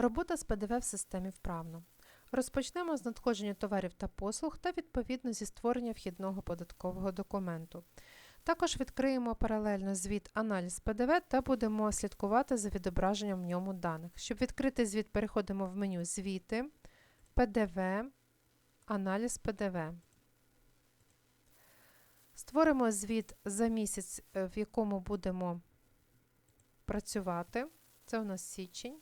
Робота з ПДВ в системі вправно. Розпочнемо з надходження товарів та послуг та відповідно зі створення вхідного податкового документу. Також відкриємо паралельно звіт аналіз ПДВ та будемо слідкувати за відображенням в ньому даних. Щоб відкрити звіт, переходимо в меню Звіти, ПДВ, Аналіз ПДВ. Створимо звіт за місяць, е, в якому будемо працювати. Це у нас січень.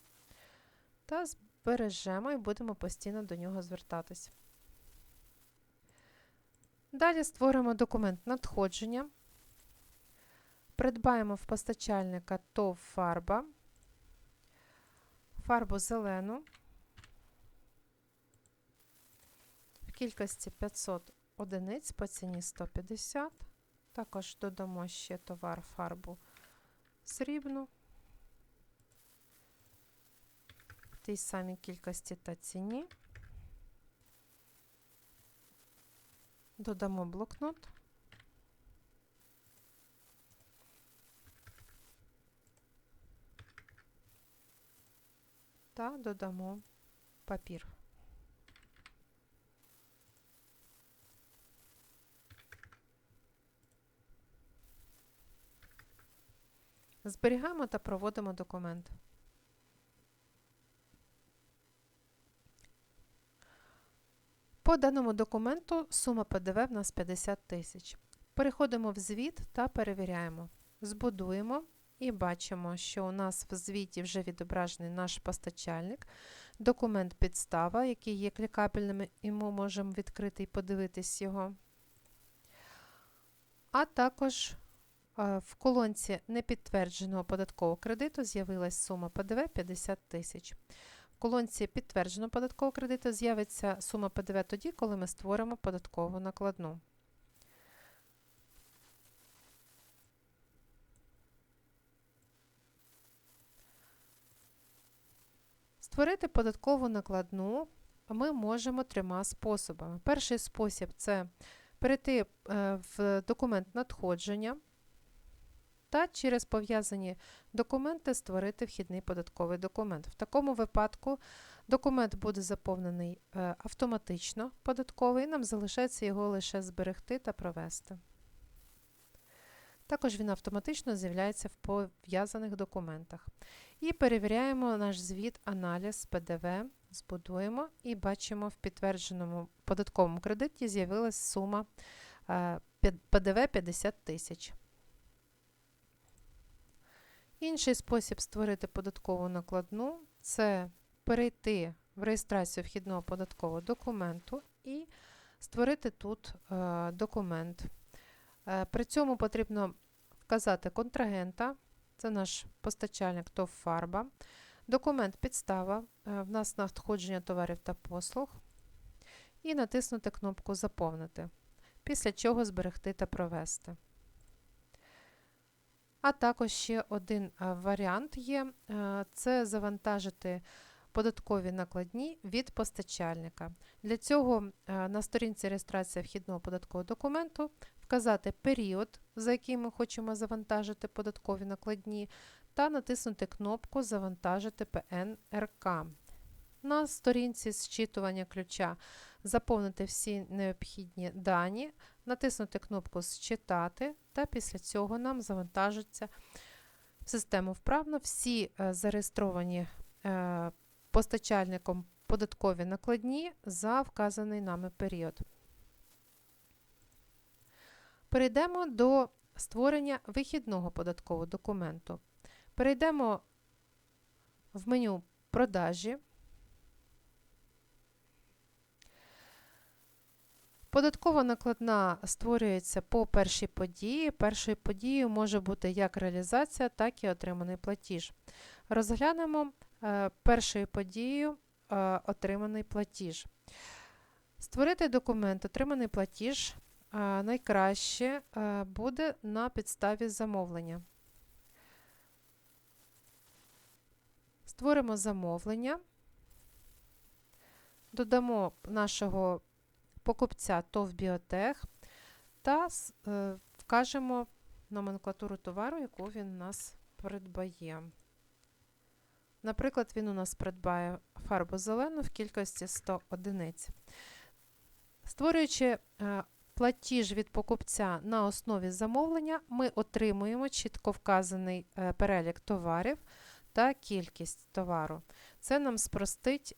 Та збережемо і будемо постійно до нього звертатись. Далі створимо документ надходження. Придбаємо в постачальника ТОВ фарба, фарбу зелену в кількості 500 одиниць по ціні 150. Також додамо ще товар фарбу срібну в тій самій кількості та ціні. Додамо блокнот. Та додамо папір. Зберігаємо та проводимо документ. По даному документу сума ПДВ в нас 50 тисяч. Переходимо в звіт та перевіряємо. Збудуємо і бачимо, що у нас в звіті вже відображений наш постачальник, документ підстава, який є клікабельним, і ми можемо відкрити і подивитись його. А також в колонці непідтвердженого податкового кредиту з'явилась сума ПДВ 50 тисяч. Колонці підтвердженого податкового кредиту з'явиться сума ПДВ тоді, коли ми створимо податкову накладну. Створити податкову накладну ми можемо трьома способами. Перший спосіб це перейти е, в документ надходження та через пов'язані документи створити вхідний податковий документ. В такому випадку документ буде заповнений е, автоматично податковий, нам залишається його лише зберегти та провести. Також він автоматично з'являється в пов'язаних документах. І перевіряємо наш звіт, аналіз ПДВ, збудуємо і бачимо в підтвердженому податковому кредиті з'явилася сума е, ПДВ 50 тисяч. Інший спосіб створити податкову накладну це перейти в реєстрацію вхідного податкового документу і створити тут е, документ. Е, при цьому потрібно вказати контрагента, це наш постачальник ТОВ фарба, документ підстава, е, в нас надходження товарів та послуг, і натиснути кнопку Заповнити, після чого зберегти та провести. А також ще один е, варіант є: е, це завантажити податкові накладні від постачальника. Для цього е, на сторінці реєстрації вхідного податкового документу вказати період, за який ми хочемо завантажити податкові накладні, та натиснути кнопку Завантажити ПНРК. На сторінці зчитування ключа заповнити всі необхідні дані, натиснути кнопку Зчитати, та після цього нам завантажаться в систему вправно всі е, зареєстровані е, постачальником податкові накладні за вказаний нами період. Перейдемо до створення вихідного податкового документу. Перейдемо в меню Продажі. Податкова накладна створюється по першій події. Першою подією може бути як реалізація, так і отриманий платіж. Розглянемо е, першою подією е, отриманий платіж. Створити документ Отриманий платіж е, найкраще буде на підставі замовлення. Створимо замовлення, додамо нашого покупця ТОВ Біотех та е, вкажемо номенклатуру товару, яку він у нас придбає. Наприклад, він у нас придбає фарбу зелену в кількості 100 одиниць. Створюючи е, платіж від покупця на основі замовлення, ми отримуємо чітко вказаний е, перелік товарів та кількість товару. Це нам спростить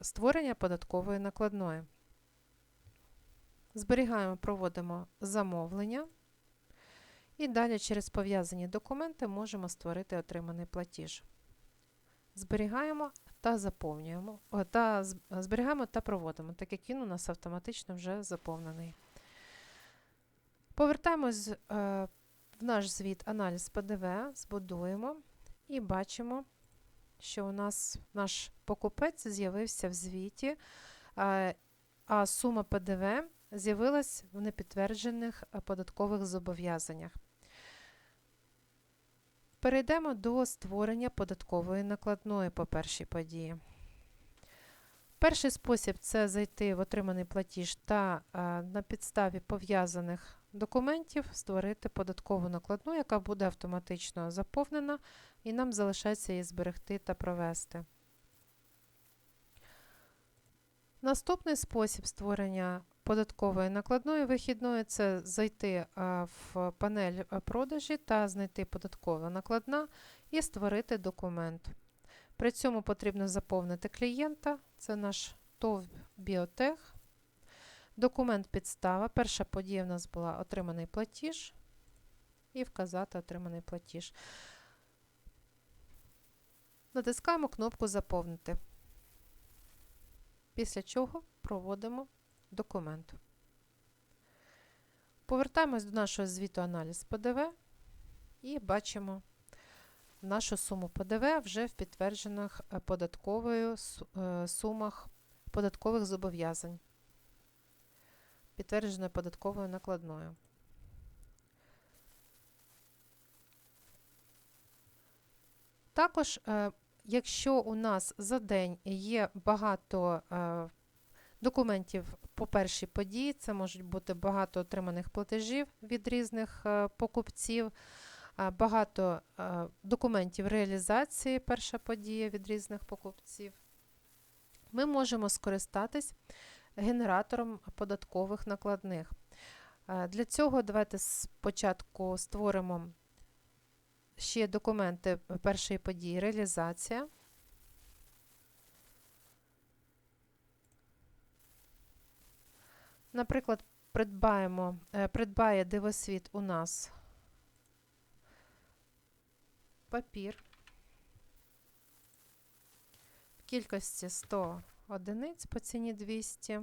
створення податкової накладної. Зберігаємо, проводимо замовлення. І далі через пов'язані документи можемо створити отриманий платіж. Зберігаємо та заповнюємо, та зберігаємо та проводимо, так як він у нас автоматично вже заповнений. Повертаємось е, в наш звіт аналіз ПДВ, збудуємо і бачимо, що у нас наш покупець з'явився в звіті, е, а сума ПДВ з'явилась в непідтверджених е, податкових зобов'язаннях. Перейдемо до створення податкової накладної по першій події. Перший спосіб це зайти в отриманий платіж та е, на підставі пов'язаних документів створити податкову накладну, яка буде автоматично заповнена, і нам залишається її зберегти та провести. Наступний спосіб створення податкової накладної вихідної це зайти е, в панель е, продажі та знайти податкова накладна і створити документ. При цьому потрібно заповнити клієнта, це наш ТОВ Біотех. Документ підстава. Перша подія в нас була отриманий платіж і вказати отриманий платіж. Натискаємо кнопку Заповнити. Після чого проводимо документ. Повертаємось до нашого звіту аналіз ПДВ і бачимо нашу суму ПДВ вже в підтверджених е, податковою е, сумах податкових зобов'язань, підтвердженою податковою накладною. Також, е, якщо у нас за день є багато документів по першій події, це можуть бути багато отриманих платежів від різних е, покупців, е, багато е, документів реалізації, перша подія від різних покупців, ми можемо скористатись генератором податкових накладних. Для цього давайте спочатку створимо ще документи першої події реалізація. Наприклад, придбаємо, е, придбає дивосвіт у нас папір в кількості 100 одиниць по ціні 200.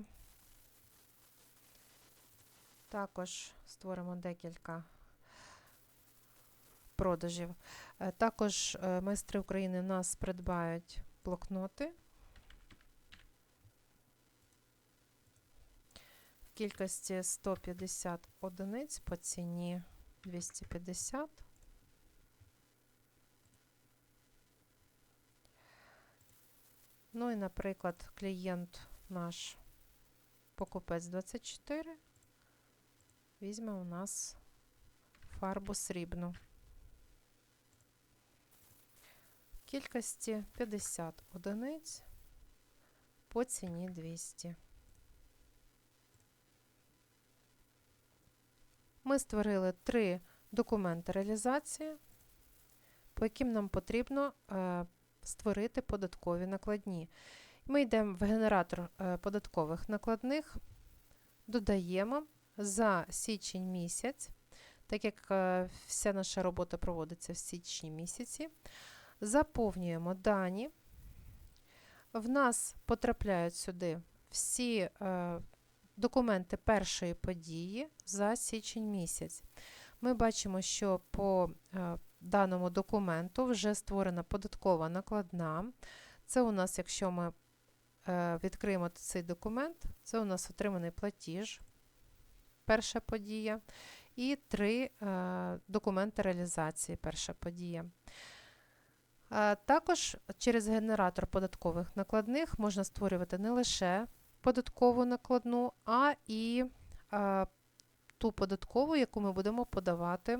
Також створимо декілька продажів. Е, Також е, майстри України в нас придбають блокноти кількості 150 одиниць по ціні 250. Ну і, наприклад, клієнт наш покупець 24 візьме у нас фарбу срібну. Кількості 50 одиниць по ціні 200. Ми створили три документи реалізації, по яким нам потрібно е, створити податкові накладні. Ми йдемо в генератор е, податкових накладних, додаємо за січень місяць, так як е, вся наша робота проводиться в січні місяці, заповнюємо дані. В нас потрапляють сюди всі документи першої події за січень місяць. Ми бачимо, що по е, даному документу вже створена податкова накладна. Це у нас, якщо ми е, відкриємо цей документ, це у нас отриманий платіж, перша подія, і три е, документи реалізації, перша подія. Також через генератор податкових накладних можна створювати не лише податкову накладну, а і е, ту податкову, яку ми будемо подавати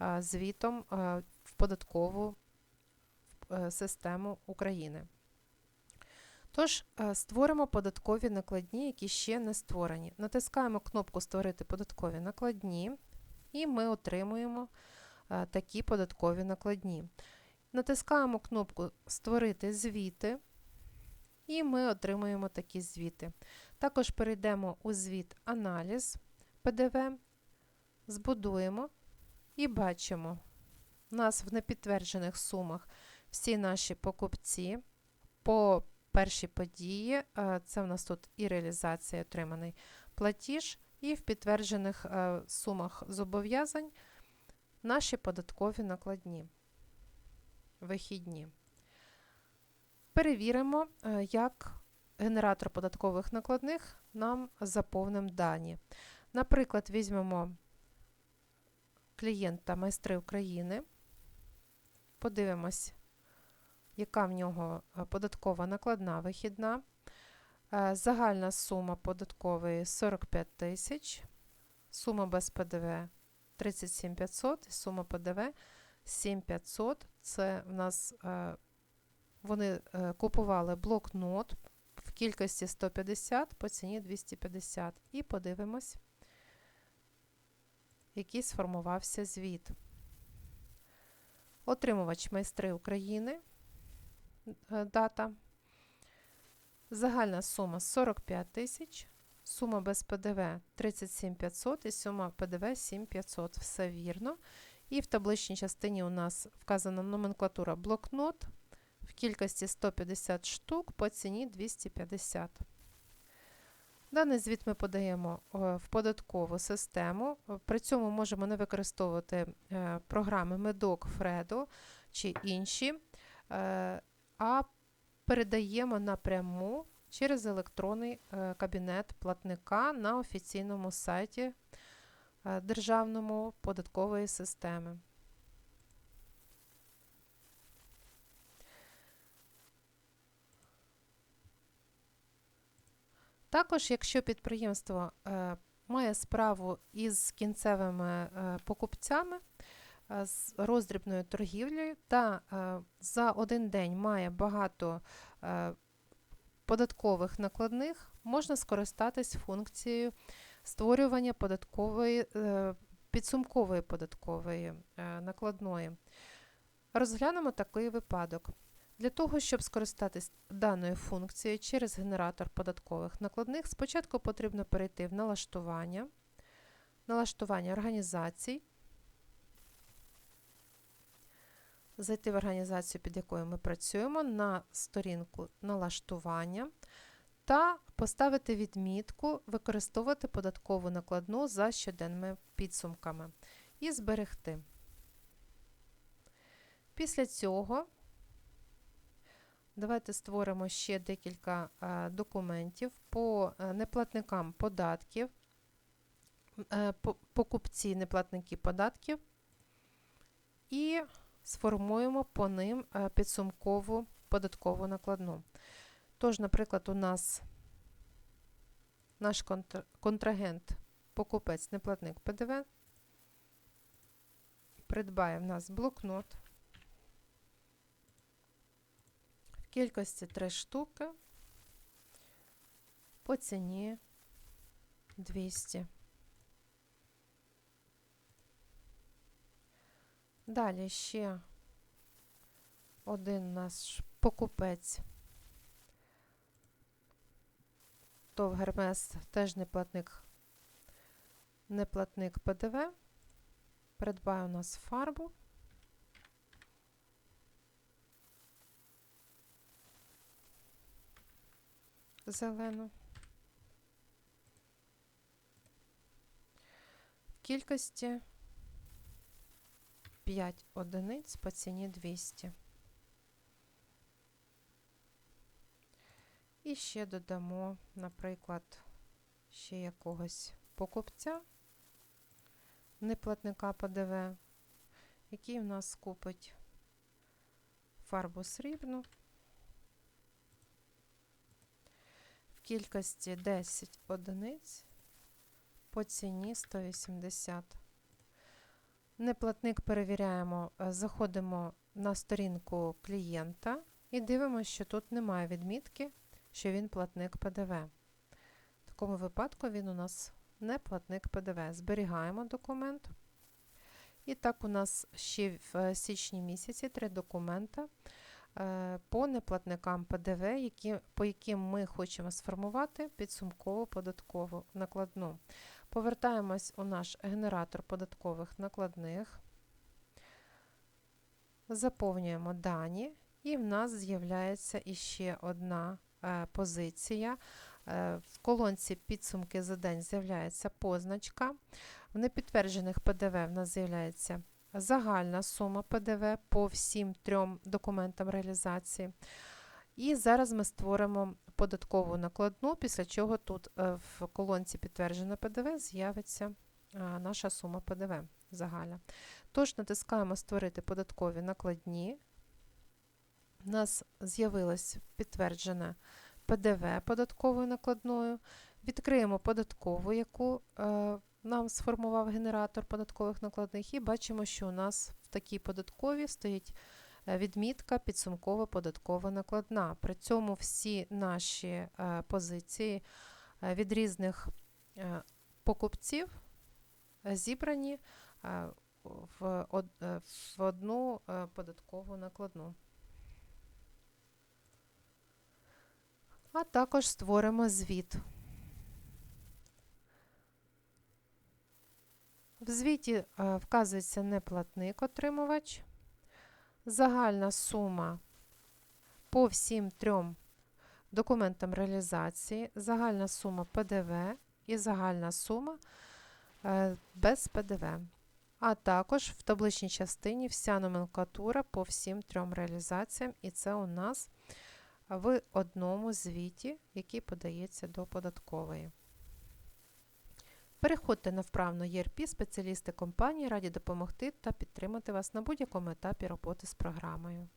е, звітом е, в податкову е, систему України. Тож, е, створимо податкові накладні, які ще не створені. Натискаємо кнопку Створити податкові накладні, і ми отримуємо е, такі податкові накладні. Натискаємо кнопку Створити звіти, і ми отримуємо такі звіти. Також перейдемо у звіт Аналіз ПДВ, збудуємо і бачимо, у нас в непідтверджених сумах всі наші покупці по першій події. е, Це в нас тут і реалізація, і отриманий платіж, і в підтверджених е, сумах зобов'язань наші податкові накладні вихідні. Перевіримо, е, як генератор податкових накладних нам заповнив дані. Наприклад, візьмемо клієнта майстри України, подивимось, яка в нього е, податкова накладна вихідна. Е, Загальна сума податкової 45 тисяч, сума без ПДВ 37 500 сума ПДВ 7500. Це в нас вони е, купували блокнот в кількості 150 по ціні 250. І подивимось, який сформувався звіт. Отримувач майстри України. е, Дата. Загальна сума 45 тисяч. Сума без ПДВ 37 500 і сума ПДВ 7 500. Все вірно. І в табличній частині у нас вказана номенклатура блокнот кількості 150 штук по ціні 250. Даний звіт ми подаємо е, в податкову систему. При цьому можемо не використовувати е, програми Медок, Фредо чи інші, е, а передаємо напряму через електронний кабінет платника на офіційному сайті Державному податкової системи. Також, якщо підприємство е, має справу із кінцевими е, покупцями е, з роздрібною торгівлею та за один день має багато податкових накладних, можна скористатись функцією створювання податкової, підсумкової податкової накладної. Розглянемо такий випадок. Для того, щоб скористатись даною функцією через генератор податкових накладних, спочатку потрібно перейти в налаштування, налаштування організацій, зайти в організацію, під якою ми працюємо, на сторінку налаштування та поставити відмітку використовувати податкову накладну за щоденними підсумками і зберегти. Після цього Давайте створимо ще декілька е, документів по е, неплатникам податків, е, по- покупці неплатники податків. І сформуємо по ним підсумкову податкову накладну. Тож, наприклад, у нас наш контр- контрагент, покупець, неплатник ПДВ, придбає в нас блокнот в кількості 3 штуки по ціні 200. Далі ще один наш покупець. ТОВ Гермес теж неплатник, неплатник ПДВ. Придбає у нас фарбу. Зелену. В кількості 5 одиниць по ціні 200. І ще додамо, наприклад, ще якогось покупця, неплатника ПДВ, який у нас купить фарбу срібну в кількості 10 одиниць по ціні 180. Неплатник перевіряємо, е, заходимо на сторінку клієнта і дивимося, що тут немає відмітки, що він платник ПДВ. В такому випадку він у нас не платник ПДВ. Зберігаємо документ. І так у нас ще в е, січні місяці три документа е, по неплатникам ПДВ, які, по яким ми хочемо сформувати підсумкову податкову накладну. Повертаємось у наш генератор податкових накладних, заповнюємо дані, і в нас з'являється іще одна е, позиція. Е, В колонці підсумки за день з'являється позначка. В непідтверджених ПДВ в нас з'являється загальна сума ПДВ по всім трьом документам реалізації. І зараз ми створимо податкову накладну, після чого тут е, в колонці підтверджено ПДВ з'явиться е, наша сума ПДВ загальна. Тож натискаємо Створити податкові накладні. У нас з'явилось підтверджене ПДВ податковою накладною. Відкриємо податкову, яку е, нам сформував генератор податкових накладних, і бачимо, що у нас в такій податковій стоїть е, відмітка підсумкова податкова накладна. При цьому всі наші е, позиції е, від різних покупців зібрані в, од, в одну податкову накладну. А також створимо звіт. В звіті е, вказується неплатник отримувач, загальна сума по всім трьом документам реалізації, загальна сума ПДВ і загальна сума е, без ПДВ. А також в табличній частині вся номенклатура по всім трьом реалізаціям, і це у нас в одному звіті, який подається до податкової. Переходьте на вправну ERP, спеціалісти компанії раді допомогти та підтримати вас на будь-якому етапі роботи з програмою.